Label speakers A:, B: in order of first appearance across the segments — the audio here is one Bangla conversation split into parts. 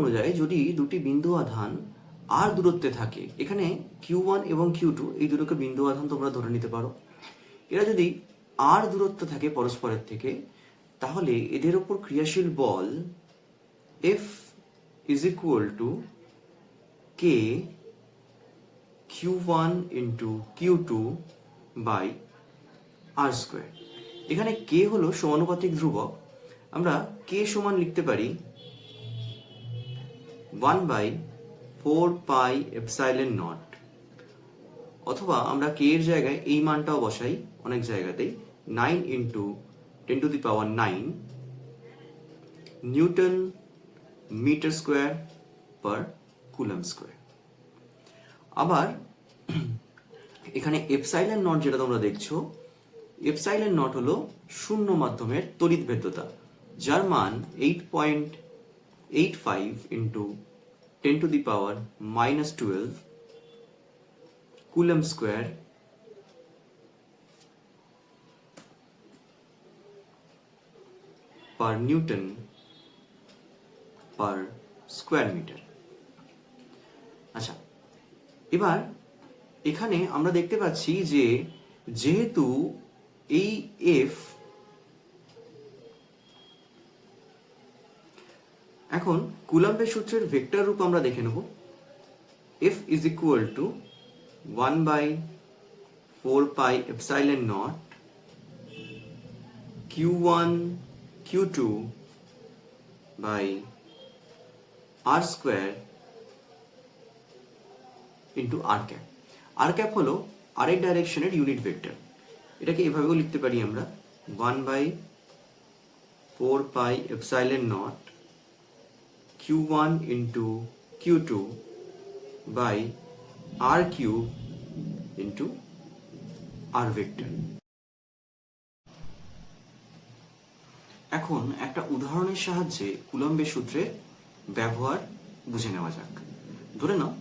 A: অনুযায়ী যদি দুটি বিন্দু আধান আর দূরত্বে থাকে, এখানে কিউ ওয়ান এবং কিউ টু এই দুটোকে বিন্দু আধান তোমরা ধরে নিতে পারো। এরা যদি আর দূরত্ব থাকে পরস্পরের থেকে, তাহলে এদের ওপর ক্রিয়াশীল বল F is equal to K Q one into Q two by R square এখানে কে হলো সমানুপাতিক ধ্রুবক। আমরা কে সমান লিখতে পারি one by four pi epsilon naught অথবা আমরা কে এর জায়গায় এই মানটাও বসাই অনেক জায়গাতেই nine into ten to the power nine newton metre square per coulomb square. আবার এখানে এপসাইলেন নট যেটা তোমরা দেখছ এপসাইলেন নট হলো শূন্য মাধ্যমের তড়িৎ ভেদ্যতা, যার মান eight point eight five into ten to the power minus twelve coulomb square per newton per square metre আচ্ছা এবার এখানে আমরা দেখতে পাচ্ছি যে যেহেতু এই এফ এখন কুলাম্বের সূত্রের ভেক্টর রূপ আমরা দেখে নেব। F is equal to one by four pi epsilon naught Q one Q two by R square into R cap R cap হলো আরেক ডাইরেকশনের ইউনিট ভেক্টর এটাকে এভাবেও লিখতে পারি আমরা। One by four pi epsilon naught Q one into Q two by R cube into R vector এখন একটা উদাহরণের সাহায্যে কুলম্বের সূত্রের ব্যবহার বুঝে নেওয়া যাক। ধরে নাও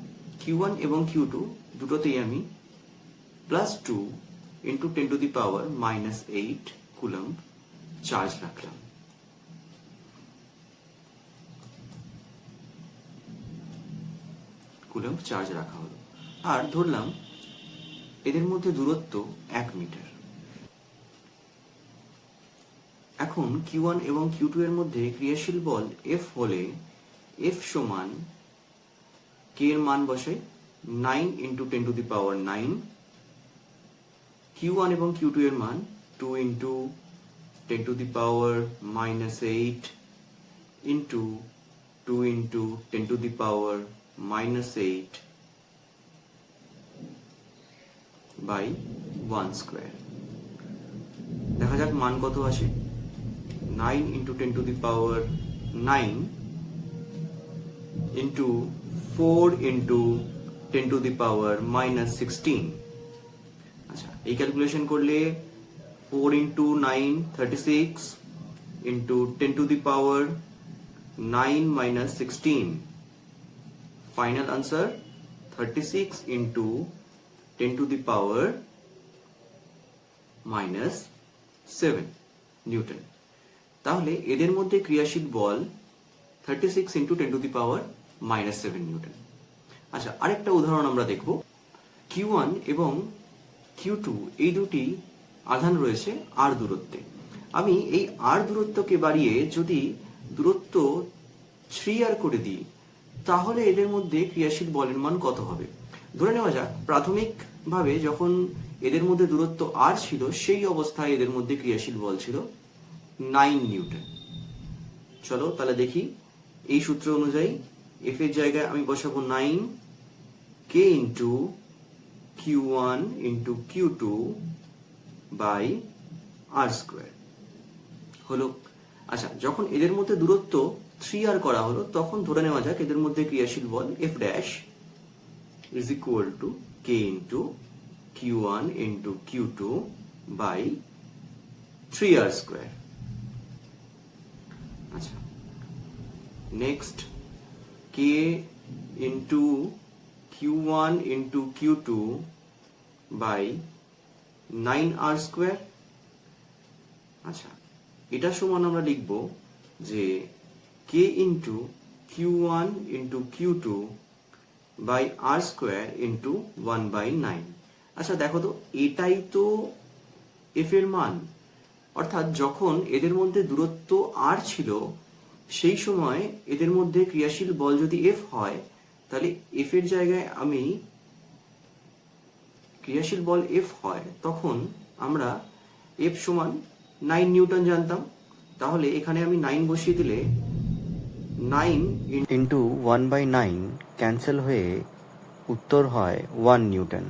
A: কিউ ওয়ান এবং কিউ টু দুটোতেই আমি plus two into ten to the power minus eight coulomb charge রাখলাম। কুলম্ব চার্জ রাখা হলো। আর ধরলাম এদের মধ্যে দূরত্ব এক মিটার। এখন কিউ ওয়ান এবং কিউ টু এর মধ্যে ক্রিয়াশীল বল এফ হলে এফ সমান কে এর মান বসাই nine into ten to the power nine Q one এবং কিউ টু এর মান two into ten to the power minus eight into two into ten to the power minus eight by one square দেখা যাক মান কত আসে। Nine into ten to the power nine into four into ten to the power minus sixteen আচ্ছা এই ক্যালকুলেশন করলে four into nine thirty six into ten to the power nine minus sixteen answer thirty six into ten to the power minus seven newton তাহলে এদের মধ্যে ক্রিয়াশীল বল thirty six into ten to the power minus seven newton আচ্ছা আরেকটা উদাহরণ আমরা দেখব। কিউ ওয়ান এবং কিউ টু এই দুটি আধান রয়েছে আর দূরত্বে। আমি এই আর দূরত্বকে বাড়িয়ে যদি দূরত্ব থ্রি আর করে দিই তাহলে এদের মধ্যে ক্রিয়াশীল বলের মান কত হবে? ধরে নেওয়া যাক, প্রাথমিকভাবে যখন এদের মধ্যে দূরত্ব আর ছিল, সেই অবস্থায় এদের মধ্যে ক্রিয়াশীল বল ছিল নাইন নিউটন। চলো তাহলে দেখি, এই সূত্র অনুযায়ী এফ এর জায়গায় আমি বসাবো nine K into Q one into Q two by R square হলো আচ্ছা যখন এদের মধ্যে দূরত্ব থ্রি আর করা হলো, তখন ধরে নেওয়া যাক এদের মধ্যে ক্রিয়াশীল বল F dash is equal to K into Q one into Q two by three R square আচ্ছা next K into Q one into Q two by nine R square আচ্ছা এটা সমান আমরা লিখব যে Q one into Q two by R square into one by nine আচ্ছা দেখো তো, এটাই তো এফ এর মান। অর্থাৎ যখন এদের মধ্যে দূরত্ব আর ছিল, সেই সময় এদের মধ্যে ক্রিয়াশীল বল যদি এফ হয়, তাহলে এফ এর জায়গায় আমি ক্রিয়াশীল বল এফ হয়, তখন আমরা এফ সমান নাইন নিউটন জানতাম। তাহলে এখানে আমি নাইন বসিয়ে দিলে nine
B: into one by nine cancel হয়ে উত্তর হয় ওয়ান নিউটন।